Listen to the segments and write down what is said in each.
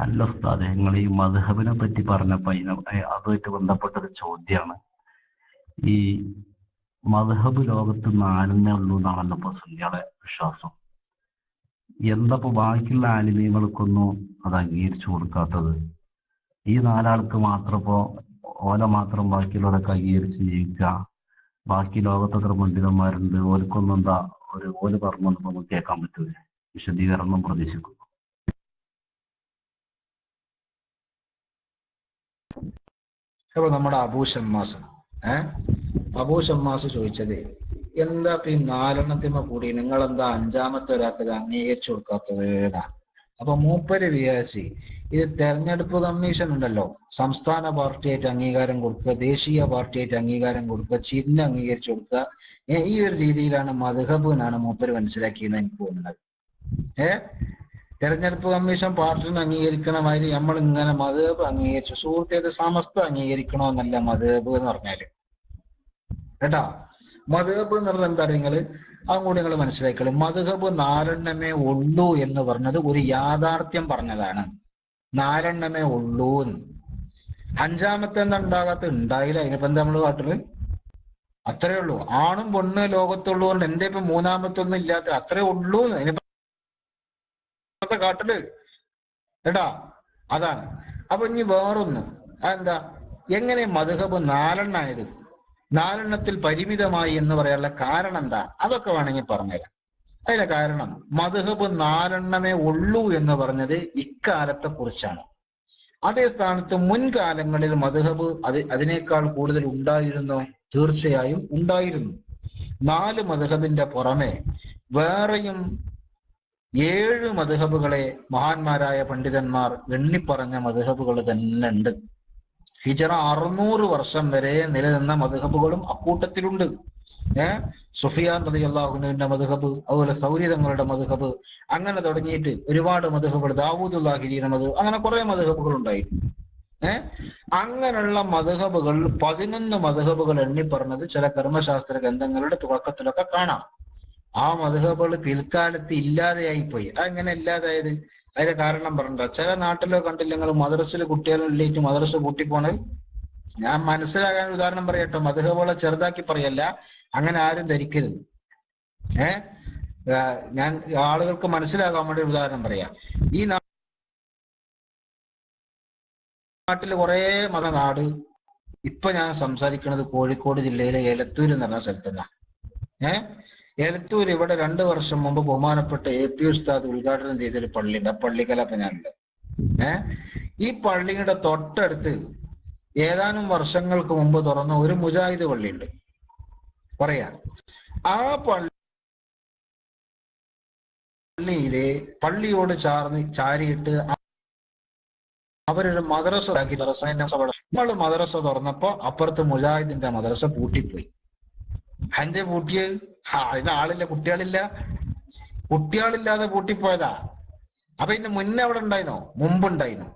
അല്ല ഉസ്താദ് നിങ്ങൾ ഈ മദ്ഹബിനെ പറ്റി പറഞ്ഞപ്പോ അതിനെ അതുമായിട്ട് ബന്ധപ്പെട്ട ഒരു ചോദ്യമാണ് ഈ മദ്ഹബ് ലോകത്ത് നാലെന്നേ ഉള്ളൂ എന്നാണല്ലോ ഇപ്പൊ സുന്നിയുടെ വിശ്വാസം. എന്തപ്പോ ബാക്കിയുള്ള ആലിമീങ്ങൾക്കൊന്നും അത് അംഗീകരിച്ചു കൊടുക്കാത്തത്? ഈ നാലാൾക്ക് മാത്രം ഇപ്പോ ഓല മാത്രം ബാക്കിയുള്ളവരൊക്കെ അംഗീകരിച്ച് ജീവിക്കുക. ബാക്കി ലോകത്ത് എത്ര പണ്ഡിതന്മാരുണ്ട് ഓലക്കൊന്നും എന്താ ഒരു ഓൽ പറഞ്ഞു നമുക്ക് കേൾക്കാൻ പറ്റൂലേ. വിശദീകരണം പ്രതീക്ഷിക്കുന്നു. അപ്പൊ നമ്മുടെ അബൂഷമ്മാസ് ഏ? അബൂ ഷമ്മാസ് ചോദിച്ചത് എന്താ ഈ നാലെണ്ണത്തിന്മ കൂടി? നിങ്ങൾ എന്താ അഞ്ചാമത്തെ ഒരാൾക്ക് അംഗീകരിച്ചു കൊടുക്കാത്തത്? ഏതാ അപ്പൊ മൂപ്പര് വിചാരിച്ച് ഇത് തെരഞ്ഞെടുപ്പ് കമ്മീഷൻ ഉണ്ടല്ലോ സംസ്ഥാന പാർട്ടിയായിട്ട് അംഗീകാരം കൊടുക്കുക ദേശീയ പാർട്ടിയായിട്ട് അംഗീകാരം കൊടുക്കുക ചിഹ്നം അംഗീകരിച്ചു കൊടുക്കുക. ഈ ഒരു രീതിയിലാണ് മധുഹബ് എന്നാണ് മൂപ്പര് മനസ്സിലാക്കിയെന്ന് എനിക്ക് തോന്നുന്നത്. ഏ? തെരഞ്ഞെടുപ്പ് കമ്മീഷൻ പാർട്ടിനെ അംഗീകരിക്കണ മാതിരി നമ്മൾ ഇങ്ങനെ മതേബ് അംഗീകരിച്ചു. സുഹൃത്തേത് സമസ്ത അംഗീകരിക്കണമെന്നല്ല മതേബ് എന്ന് പറഞ്ഞാൽ. കേട്ടാ? മതേബ് എന്ന് പറഞ്ഞാൽ എന്താ നിങ്ങൾ? അതും കൂടി നിങ്ങൾ മനസ്സിലാക്കളി മധുഹബ് നാലെണ്ണമേ ഉള്ളൂ എന്ന് പറഞ്ഞത് ഒരു യാഥാർത്ഥ്യം പറഞ്ഞതാണ്. നാലെണ്ണമേ ഉള്ളൂ എന്ന്. അഞ്ചാമത്തെ എന്താ ഉണ്ടാകാത്ത ഉണ്ടായില്ല. അതിനിപ്പോ എന്താ നമ്മൾ കാട്ടിൽ? അത്രേ ഉള്ളൂ. ആണും പെണ്ണ് ലോകത്തുള്ളൂ കൊണ്ട് എന്തേ ഇപ്പൊ മൂന്നാമത്തൊന്നും ഇല്ലാത്ത അത്രേ ഉള്ളൂ എന്ന്. ഇന്നത്തെ കാട്ടിൽ. കേട്ടാ അതാണ്. അപ്പൊ ഇനി വേറൊന്ന്. അതെന്താ? എങ്ങനെ മധുഹബ് നാലെണ്ണായത്? നാലെണ്ണത്തിൽ പരിമിതമായി എന്ന് പറയാനുള്ള കാരണം എന്താ അതൊക്കെ വേണമെങ്കിൽ പറഞ്ഞുതരാം. അതിന്റെ കാരണം മധുഹബ് നാലെണ്ണമേ ഉള്ളൂ എന്ന് പറഞ്ഞത് ഇക്കാലത്തെ കുറിച്ചാണ് അതേ സ്ഥാനത്ത് മുൻകാലങ്ങളിൽ മധുഹബ് അത് അതിനേക്കാൾ കൂടുതൽ ഉണ്ടായിരുന്നോ? തീർച്ചയായും ഉണ്ടായിരുന്നു. നാല് മധുഹബിന്റെ പുറമെ വേറെയും ഏഴ് മധുഹബുകളെ മഹാന്മാരായ പണ്ഡിതന്മാർ എണ്ണിപ്പറഞ്ഞ മധുഹബുകൾ തന്നെ ഉണ്ട് ഹിജറ അറുന്നൂറ് വർഷം വരെ നിലനിന്ന മധുഹബുകളും അക്കൂട്ടത്തിലുണ്ട്. ഏഹ് സുഫിയാൻ റതി അള്ളാഹുനുവിന്റെ മധുഹബ് അതുപോലെ സൗരിതങ്ങളുടെ മധുഹബ് അങ്ങനെ തുടങ്ങിയിട്ട് ഒരുപാട് മധുഹബുകൾ ദാവൂദുല്ലാഹിരിയുടെ മധു അങ്ങനെ കുറെ മധുഹബുകൾ ഉണ്ടായിരുന്നു. ഏഹ് അങ്ങനെയുള്ള മധുഹബുകൾ പതിനൊന്ന് മധുഹബുകൾ എണ്ണിപ്പറഞ്ഞത് ചില കർമ്മശാസ്ത്ര ഗ്രന്ഥങ്ങളുടെ തുടക്കത്തിലൊക്കെ കാണാം. ആ മധുഹബുകൾ പിൽക്കാലത്ത് ഇല്ലാതെയായി പോയി അതെങ്ങനെ ഇല്ലാതായത്. അതിന്റെ കാരണം പറഞ്ഞ ചില നാട്ടിലോ കണ്ടില്ല നിങ്ങൾ മദ്രസിൽ കുട്ടികളിലേക്ക് മദ്രസ കൂട്ടിപ്പോണത് ഞാൻ മനസ്സിലാകാൻ ഉദാഹരണം പറയട്ടോ. മധുഹബുകളെ ചെറുതാക്കി പറയല്ല. അങ്ങനെ ആരും ധരിക്കരുത്. ഏ? ഞാൻ ആളുകൾക്ക് മനസ്സിലാകാൻ വേണ്ടി ഉദാഹരണം പറയാം. ഈ നാട്ടിൽ കുറേ മത നാട് ഇപ്പൊ ഞാൻ സംസാരിക്കുന്നത് കോഴിക്കോട് ജില്ലയിലെ എലത്തൂർ എന്ന് പറഞ്ഞ സ്ഥലത്തുനിന്നാണ് ഏ? എലത്തൂർ ഇവിടെ രണ്ടു വർഷം മുമ്പ് ബഹുമാനപ്പെട്ട എ പി ഉസ്താദ് ഉദ്ഘാടനം ചെയ്തൊരു പള്ളിയുണ്ട്. ആ പള്ളിക്കല ഞാനുണ്ട് ഏ? ഈ പള്ളിയുടെ തൊട്ടടുത്ത് ഏതാനും വർഷങ്ങൾക്ക് മുമ്പ് തുറന്ന ഒരു മുജാഹിദ് പള്ളിയുണ്ട്. പറയാ. ആ പള്ളി പള്ളിയിലെ പള്ളിയോട് ചാർന്ന് ചാരിയിട്ട് അവരൊരു മദ്രസ ആക്കി നമ്മൾ മദ്രസ തുറന്നപ്പോ അപ്പുറത്ത് മുജാഹിദിന്റെ മദ്രസ പൂട്ടിപ്പോയി. അതിന്റെ പൂട്ടിയത്? അതിന് ആളില്ല കുട്ടികളില്ല. കുട്ടികളില്ലാതെ പൂട്ടിപ്പോയതാ അപ്പൊ ഇതിന് മുന്നേ അവിടെ ഉണ്ടായിരുന്നോ? മുമ്പുണ്ടായിരുന്നു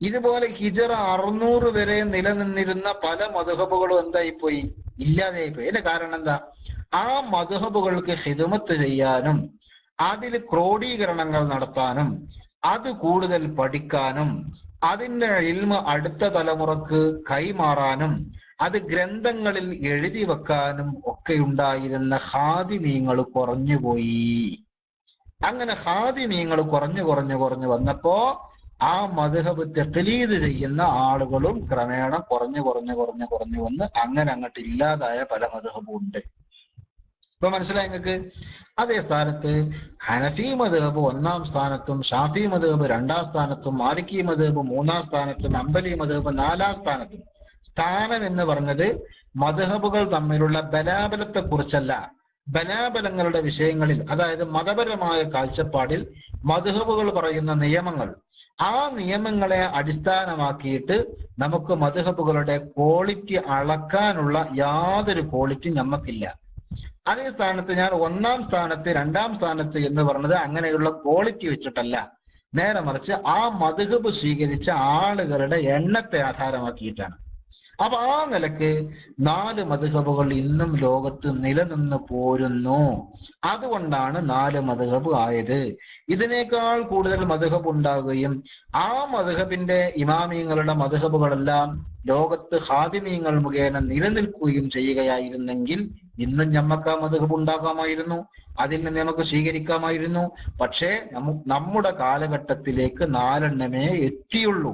ഇതുപോലെ ഹിജറ അറുന്നൂറ് വരെ നിലനിന്നിരുന്ന പല മധുഹബുകളും എന്തായിപ്പോയി? ഇല്ലാതെയായിപ്പോയി. അതിന്റെ കാരണം എന്താ? ആ മധുഹബുകൾക്ക് ഹിദമത്ത് ചെയ്യാനും അതിൽ ക്രോഡീകരണങ്ങൾ നടത്താനും അത് കൂടുതൽ പഠിക്കാനും അതിന്റെ ഇൽമ അടുത്ത തലമുറയ്ക്ക് കൈമാറാനും അത് ഗ്രന്ഥങ്ങളിൽ എഴുതി വെക്കാനും ഒക്കെ ഉണ്ടായിരുന്ന ഹാദിമീങ്ങൾ കുറഞ്ഞുപോയി അങ്ങനെ ഹാദിമീങ്ങൾ കുറഞ്ഞു കുറഞ്ഞു കുറഞ്ഞു വന്നപ്പോ ആ മധുഹബ് തെക്കലീത് ചെയ്യുന്ന ആളുകളും ക്രമേണ കുറഞ്ഞു കുറഞ്ഞു കുറഞ്ഞു കുറഞ്ഞു വന്ന് അങ്ങനെ അങ്ങോട്ട് ഇല്ലാതായ പല മധുഹബും ഉണ്ട്. ഇപ്പൊ മനസ്സിലായി നിങ്ങൾക്ക്? അതേ സ്ഥാനത്ത് ഹനഫി മധുഹബ് ഒന്നാം സ്ഥാനത്തും ഷാഫി മധുഹബ് രണ്ടാം സ്ഥാനത്തും മാലിക്കി മധുഹബ് മൂന്നാം സ്ഥാനത്തും അമ്പലി മധുഹബ് നാലാം സ്ഥാനത്തും സ്ഥാനം എന്ന് പറഞ്ഞത് മധഹബുകൾ തമ്മിലുള്ള ബലാബലത്തെ കുറിച്ചല്ല ബലാബലങ്ങളുടെ വിഷയങ്ങളിൽ അതായത് മതപരമായ കാഴ്ചപ്പാടിൽ മധുഹബുകൾ പറയുന്ന നിയമങ്ങൾ ആ നിയമങ്ങളെ അടിസ്ഥാനമാക്കിയിട്ട് നമുക്ക് മധുഹബുകളുടെ ക്വാളിറ്റി അളക്കാനുള്ള യാതൊരു ക്വാളിറ്റി നമുക്കില്ല അതേ സ്ഥാനത്ത് ഞാൻ ഒന്നാം സ്ഥാനത്ത് രണ്ടാം സ്ഥാനത്ത് എന്ന് പറഞ്ഞത് അങ്ങനെയുള്ള ക്വാളിറ്റി വെച്ചിട്ടല്ല. നേരെ മറിച്ച് ആ മധുഹബ് സ്വീകരിച്ച ആളുകളുടെ എണ്ണത്തെ ആധാരമാക്കിയിട്ടാണ്. അപ്പൊ ആ നിലയ്ക്ക് നാല് മധുഹബുകൾ ഇന്നും ലോകത്ത് നിലനിന്ന് പോരുന്നു. അതുകൊണ്ടാണ് നാല് മധുഹബ് ആയത്. ഇതിനേക്കാൾ കൂടുതൽ മധുഹബ് ഉണ്ടാകുകയും ആ മധുഹബിന്റെ ഇമാമിയങ്ങളുടെ മധുഹബുകളെല്ലാം ലോകത്ത് ഹാദിമീങ്ങൾ മുഖേന നിലനിൽക്കുകയും ചെയ്യുകയായിരുന്നെങ്കിൽ ഇന്നും ഞമ്മക്ക് ആ മധുഹബ് ഉണ്ടാകാമായിരുന്നു അതിൽ നിന്ന് നമുക്ക് സ്വീകരിക്കാമായിരുന്നു. പക്ഷേ നമ്മുടെ കാലഘട്ടത്തിലേക്ക് നാലെണ്ണമേ എത്തിയുള്ളൂ.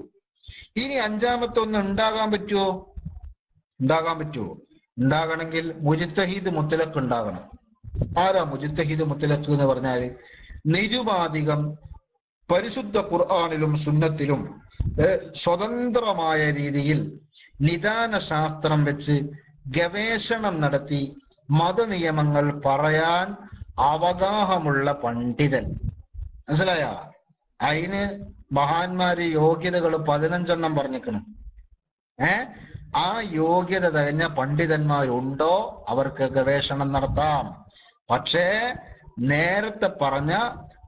ഇനി അഞ്ചാമത്തെ ഒന്ന് ഉണ്ടാകാൻ പറ്റുമോ ഉണ്ടാകാൻ പറ്റുമോ ഉണ്ടാകണമെങ്കിൽ മുജിത്തഹീദ് മുത്തലക്ക് ഉണ്ടാകണം. ആരാ മുജിത്തഹീദ് മുത്തലക്ക് എന്ന് പറഞ്ഞാൽ? നിരുപാധികം പരിശുദ്ധ ഖുർആാനിലും സുന്നത്തിലും സ്വതന്ത്രമായ രീതിയിൽ നിദാന ശാസ്ത്രം വെച്ച് ഗവേഷണം നടത്തി മതനിയമങ്ങൾ പറയാൻ അവഗാഹമുള്ള പണ്ഡിതൻ. മനസ്സിലായ? അതിന് മഹാന്മാര് യോഗ്യതകൾ പതിനഞ്ചെണ്ണം പറഞ്ഞിക്കണം ഏ? ആ യോഗ്യത തികഞ്ഞ പണ്ഡിതന്മാരുണ്ടോ? അവർക്ക് ഗവേഷണം നടത്താം. പക്ഷേ നേരത്തെ പറഞ്ഞ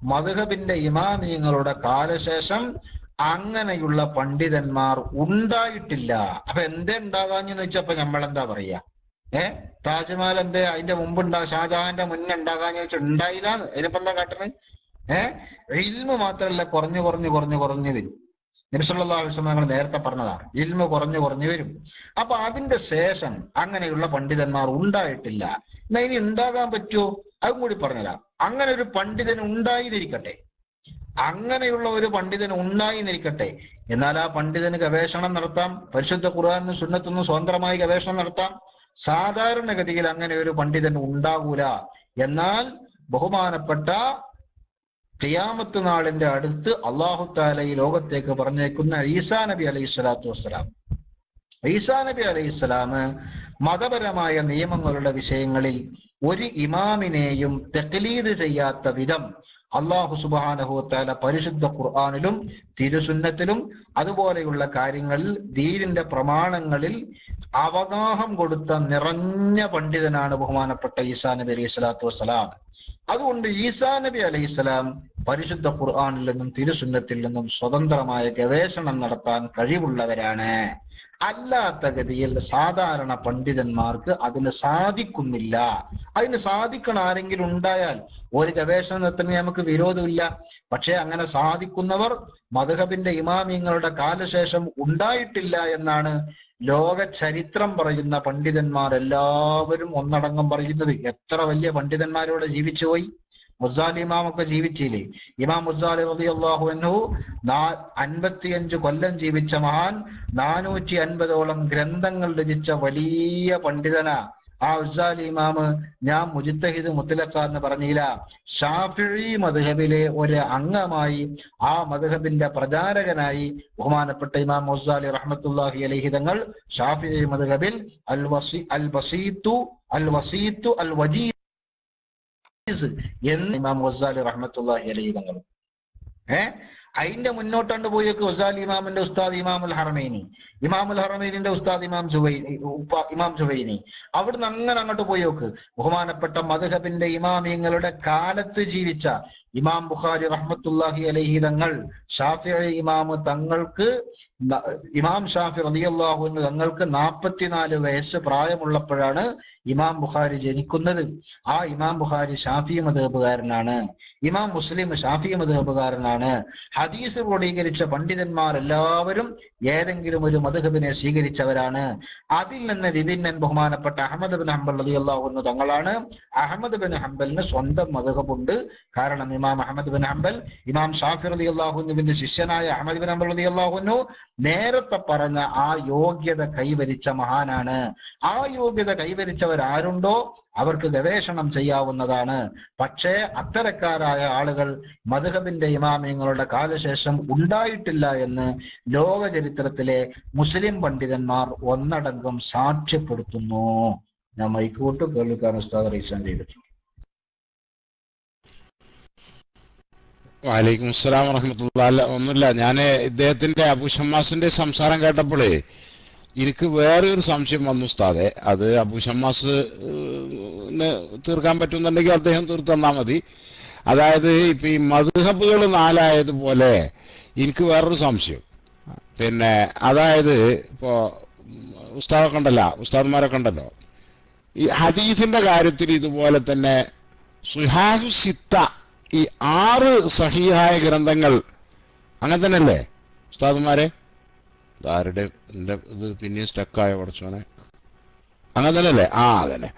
മധുഹബിന്റെ ഇമാമിയങ്ങളുടെ കാലശേഷം അങ്ങനെയുള്ള പണ്ഡിതന്മാർ ഉണ്ടായിട്ടില്ല. അപ്പൊ എന്തേ ഉണ്ടാകാഞ്ഞെന്ന് വെച്ചപ്പോ നമ്മൾ എന്താ പറയാ? ഏ? താജ്മഹൽ എന്തേ അതിന്റെ മുമ്പ് ഉണ്ടാ ഷാജഹാന്റെ മുന്നേ ഉണ്ടാകാന്ന് വെച്ചാൽ ഉണ്ടായില്ല അതിനിപ്പോ എന്താ കാട്ടണേ? ഏഹ് ഇൽമ് മാത്രല്ല കുറഞ്ഞു കുറഞ്ഞു കുറഞ്ഞു കുറഞ്ഞു വരും. ഞങ്ങൾ നേരത്തെ പറഞ്ഞതാണ് ഇൽമ കുറഞ്ഞു കുറഞ്ഞു വരും. അപ്പൊ അതിന്റെ ശേഷം അങ്ങനെയുള്ള പണ്ഡിതന്മാർ ഉണ്ടായിട്ടില്ല. എന്നാ ഇനി ഉണ്ടാകാൻ പറ്റുമോ അതും കൂടി പറഞ്ഞുതരാം. അങ്ങനെ ഒരു പണ്ഡിതൻ ഉണ്ടായിരിക്കട്ടെ. അങ്ങനെയുള്ള ഒരു പണ്ഡിതൻ ഉണ്ടായിരിക്കട്ടെ. എന്നാൽ ആ പണ്ഡിതന് ഗവേഷണം നടത്താം പരിശുദ്ധ ഖുർആാനും സുന്നത്തൊന്നും സ്വതന്ത്രമായി ഗവേഷണം നടത്താം. സാധാരണഗതിയിൽ അങ്ങനെ ഒരു പണ്ഡിതൻ ഉണ്ടാകൂല എന്നാൽ ബഹുമാനപ്പെട്ട ഖിയാമത്ത് നാളിന്റെ അടുത്ത് അള്ളാഹു താല ഈ ലോകത്തേക്ക് പറഞ്ഞേക്കുന്ന ഈസാ നബി അലൈഹി സ്വലാത്തു വസ്സലാം. ഈസാ നബി അലൈഹി സ്വലാമ് മതപരമായ നിയമങ്ങളുടെ വിഷയങ്ങളിൽ ഒരു ഇമാമിനെയും തെക്ലീദ് ചെയ്യാത്ത വിധം അള്ളാഹു സുബാനഹുത്താല പരിശുദ്ധ ഖുർആാനിലും തിരുസുന്നത്തിലും അതുപോലെയുള്ള കാര്യങ്ങളിൽ ദീനിന്റെ പ്രമാണങ്ങളിൽ അവഗാഹം കൊടുത്ത നിറഞ്ഞ പണ്ഡിതനാണ് ബഹുമാനപ്പെട്ട ഈസാ നബി അലൈഹി സ്വലാത്തു വസ്സലാം. അതുകൊണ്ട് ഈസാ നബി അലൈഹി സ്വലാം പരിശുദ്ധ ഖുർആാനിൽ നിന്നും തിരുസുന്നത്തിൽ നിന്നും സ്വതന്ത്രമായ ഗവേഷണം നടത്താൻ കഴിവുള്ളവരാണ്. അല്ലാത്ത ഗതിയിൽ സാധാരണ പണ്ഡിതന്മാർക്ക് അതിന് സാധിക്കുന്നില്ല. അതിന് സാധിക്കണം ആരെങ്കിലും ഉണ്ടായാൽ. ഒരു ഗവേഷണത്തിന് നമുക്ക് വിരോധമില്ല. പക്ഷേ അങ്ങനെ സാധിക്കുന്നവർ മധുഹബിന്റെ ഇമാമിയങ്ങളുടെ കാലശേഷം ഉണ്ടായിട്ടില്ല എന്നാണ് ലോക ചരിത്രം പറയുന്ന പണ്ഡിതന്മാർ എല്ലാവരും ഒന്നടങ്കം പറയുന്നത്. എത്ര വലിയ പണ്ഡിതന്മാരോടെ ജീവിച്ചു പോയി മുസാലി ഇമാമൊക്കെ ജീവിച്ചില്ലേ? ഇമാം മുസാലി റതി അൻഹു നാ അൻപത്തിയഞ്ച് കൊല്ലം ജീവിച്ച മഹാൻ നാനൂറ്റി അൻപതോളം ഗ്രന്ഥങ്ങൾ രചിച്ച വലിയ പണ്ഡിതന. ആ ഉസാലി ഇമാമ് ഞാൻ മുജിത്തഹിദ് മുത്തലക്ക എന്ന് പറഞ്ഞില്ല. ഷാഫിഴി മധുഹബിലെ ഒരു അംഗമായി ആ മധുഹബിന്റെ പ്രചാരകനായി ബഹുമാനപ്പെട്ട ഇമാം മുസാലി റഹ്മത്തുല്ലാഹി അലൈഹി തങ്ങൾ ഷാഫിഴി മധുഹബിൽ അൽ വസി അൽ വസീത്തു അൽ വസീത്തു അൽ വജീ എന്ന് ഇമാം ഗസാലി റഹ്മത്തുള്ളാഹി അലൈഹി തങ്ങൾ. ഏ? അതിന്റെ മുന്നോട്ടാണ്ട് പോയേക്ക് ഗസാലി ഇമാമിന്റെ ഉസ്താദ് ഇമാമുൽ ഹറമൈനി. ഇമാമുൽ ഹറമൈനിന്റെ ഉസ്താദ് ഇമാം ഉപ്പ ഇമാം ജുവൈനി അവിടുന്ന് അങ്ങനെ അങ്ങോട്ട് പോയോക്ക്. ബഹുമാനപ്പെട്ട മധുഹബിന്റെ ഇമാമിയങ്ങളുടെ കാലത്ത് ജീവിച്ച ഇമാം ബുഖാരി റഹ്മത്തുല്ലാഹി അലഹി തങ്ങൾ ഷാഫി ഇമാം തങ്ങൾക്ക് ഇമാം ഷാഫി റളിയല്ലാഹു തങ്ങൾക്ക് നാൽപ്പത്തിനാല് വയസ്സ് പ്രായമുള്ളപ്പോഴാണ് ഇമാം ബുഖാരി ജനിക്കുന്നത്. ആ ഇമാം ബുഖാരി ഷാഫി മതേബുകാരനാണ് ഇമാം മുസ്ലിം ഷാഫി മതേബുകാരനാണ് ഹദീസ് ക്രോഡീകരിച്ച പണ്ഡിതന്മാർ എല്ലാവരും ഏതെങ്കിലും ഒരു മധുഹബിനെ സ്വീകരിച്ചവരാണ്. അതിൽ നിന്ന് വിഭിന്നൻ ബഹുമാനപ്പെട്ട അഹമ്മദ് ബിൻ ഹംബൽ റതി അള്ളാഹുന്നു തങ്ങളാണ് അഹമ്മദ് ബിൻ ഹംബലിന് സ്വന്തം മധുഹബുണ്ട്. കാരണം ഇമാം അഹമ്മദ് ബിൻ ഹംബൽ ഇമാം ഷാഫി റതി അള്ളാഹുനുവിന്റെ ശിഷ്യനായ അഹമ്മദ് ബിൻ ഹംബൽ റതി അള്ളാഹുനു നേരത്തെ പറഞ്ഞ ആ യോഗ്യത കൈവരിച്ച മഹാനാണ്. ആ യോഗ്യത കൈവരിച്ചവരാരുണ്ടോ? അവർക്ക് ഗവേഷണം ചെയ്യാവുന്നതാണ്. പക്ഷേ അത്തരക്കാരായ ആളുകൾ മധുഹബിന്റെ ഇമാമിയങ്ങളുടെ കാലശേഷം ഉണ്ടായിട്ടില്ല എന്ന് ലോക ചരിത്രത്തിലെ മുസ്ലിം പണ്ഡിതന്മാർ ഒന്നടങ്കം സാക്ഷ്യപ്പെടുത്തുന്നു. ഞാൻ മൈക്കോട്ട് കേൾക്കാൻ ഉസ്താദ് റീസാൻ ചെയ്തിട്ടുണ്ട്. വാലൈക്കും അസ്സലാം വറഹമത്തുള്ള ഒന്നുമില്ല ഞാൻ ഇദ്ദേഹത്തിന്റെ അബു ഷമ്മാസിന്റെ സംസാരം കേട്ടപ്പോഴേ എനിക്ക് വേറെ ഒരു സംശയം വന്നു ഉസ്താദെ. അത് അബു ഷമ്മാസ് ന് തീർക്കാൻ പറ്റുന്നുണ്ടെങ്കിൽ അദ്ദേഹം തീർത്തന്നാ മതി. അതായത് ഇപ്പൊ ഈ മധുഹബുകൾ നാലായതുപോലെ എനിക്ക് വേറൊരു സംശയം. പിന്നെ അതായത് ഇപ്പോ ഉസ്താദൊക്കെ ഉണ്ടല്ലോ ഉസ്താദ്മാരൊക്കെ ഉണ്ടല്ലോ. ഈ ഹദീസിന്റെ കാര്യത്തിൽ ഇതുപോലെ തന്നെ സുഹാഹു സിത്ത ഈ ആറ് സഹീഹായ ഗ്രന്ഥങ്ങൾ അങ്ങനെ തന്നെയല്ലേ ഉസ്താദുമാരെ? ആരുടെ ഇത് പിന്നെയും സ്റ്റക്കായ കുറച്ചോനെ അങ്ങനെ തന്നെയല്ലേ? ആ അതന്നെ.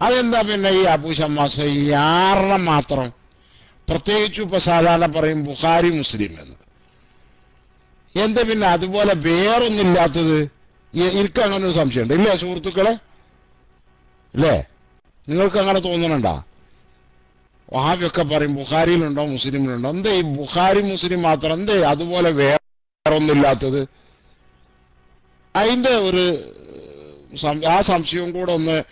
അതെന്താ പിന്നെ ഈ അബൂ ഷമ്മാസ് ഈ ആറെണ്ണം മാത്രം? പ്രത്യേകിച്ച് ഇപ്പൊ സാധാരണ പറയും ബുഖാരി മുസ്ലിം എന്ന്. എന്താ പിന്നെ അതുപോലെ വേറൊന്നില്ലാത്തത് എനിക്ക് അങ്ങനെ ഒരു സംശയമുണ്ട് ഇല്ലേ സുഹൃത്തുക്കളെ? ഇല്ലേ? നിങ്ങൾക്ക് അങ്ങനെ തോന്നണുണ്ടോ? വഹാബിയൊക്കെ പറയും ബുഖാരിയിലുണ്ടോ മുസ്ലിമിലുണ്ടോ? എന്തേ ഈ ബുഖാരി മുസ്ലിം മാത്രം? എന്തേ അതുപോലെ വേറെ അതിന്റെ ഒരു ആ സംശയവും കൂടെ ഒന്ന്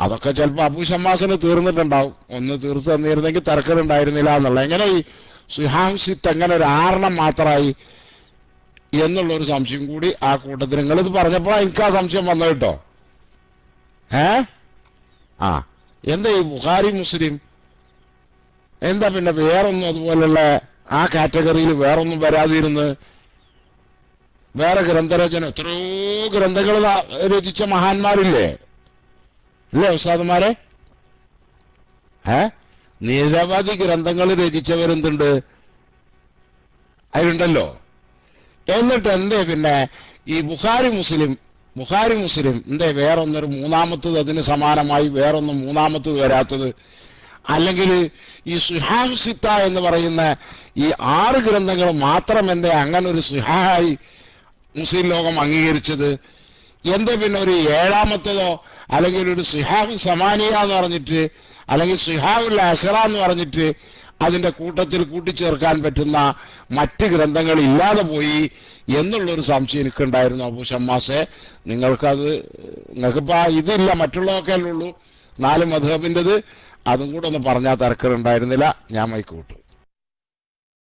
അതൊക്കെ ചിലപ്പോൾ അബു ഷമ്മാസിന് തീർന്നിട്ടുണ്ടാവും. ഒന്ന് തീർത്ത് തന്നിരുന്നെങ്കിൽ തിരക്കലുണ്ടായിരുന്നില്ല എന്നുള്ള. എങ്ങനെ ഈ സുഹാംസിത്ത് എങ്ങനെ ഒരു ആറണം മാത്രമായി എന്നുള്ള ഒരു സംശയം കൂടി ആ കൂട്ടത്തിൽ. നിങ്ങളിത് പറഞ്ഞപ്പോൾ എനിക്ക് ആ സംശയം വന്നത് കേട്ടോ. ഏ? ആ. എന്താ ഈ ബുഹാരി മുസ്ലിം? എന്താ പിന്നെ വേറൊന്നും അതുപോലുള്ള ആ കാറ്റഗറിയിൽ വേറൊന്നും വരാതിരുന്ന് വേറെ ഗ്രന്ഥരചന. എത്രയോ ഗ്രന്ഥങ്ങൾ രചിച്ച മഹാന്മാരില്ലേ? ഇല്ലേ ഉസ്താദുമാരെ? ഏ? നിരവധി ഗ്രന്ഥങ്ങൾ രചിച്ചവരെന്തുണ്ട്? അതിലുണ്ടല്ലോ. എന്നിട്ട് എന്തേ പിന്നെ ഈ ബുഖാരി മുസ്ലിം ബുഖാരി മുസ്ലിം എന്തേ വേറൊന്നൊരു മൂന്നാമത്തത് അതിന് സമാനമായി വേറൊന്നും മൂന്നാമത്തത് വരാത്തത്? അല്ലെങ്കിൽ ഈ സുഹാം സിത്ത എന്ന് പറയുന്ന ഈ ആറ് ഗ്രന്ഥങ്ങൾ മാത്രം എന്തേ അങ്ങനെ ഒരു സുഹായി മുസ്ലിം ലോകം അംഗീകരിച്ചത്. എന്താ പിന്നെ ഒരു ഏഴാമത്തതോ അല്ലെങ്കിൽ ഒരു സുഹാബ് സമാനിയ എന്ന് പറഞ്ഞിട്ട് അല്ലെങ്കിൽ സുഹാബുൽ അസറ എന്ന് പറഞ്ഞിട്ട് അതിന്റെ കൂട്ടത്തിൽ കൂട്ടിച്ചേർക്കാൻ പറ്റുന്ന മറ്റ് ഗ്രന്ഥങ്ങൾ ഇല്ലാതെ പോയി എന്നുള്ളൊരു സംശയം എനിക്കുണ്ടായിരുന്നു അബു ഷമ്മാസെ. നിങ്ങൾക്കത് നിങ്ങൾക്കിപ്പോ ഇതില്ല മറ്റുള്ളതൊക്കെ ഉള്ളൂ. നാല് മധുഹബിന്റെത്. അതും കൂടെ ഒന്ന് പറഞ്ഞാൽ തിരക്കുണ്ടായിരുന്നില്ല ഞാൻ മൈക്ക്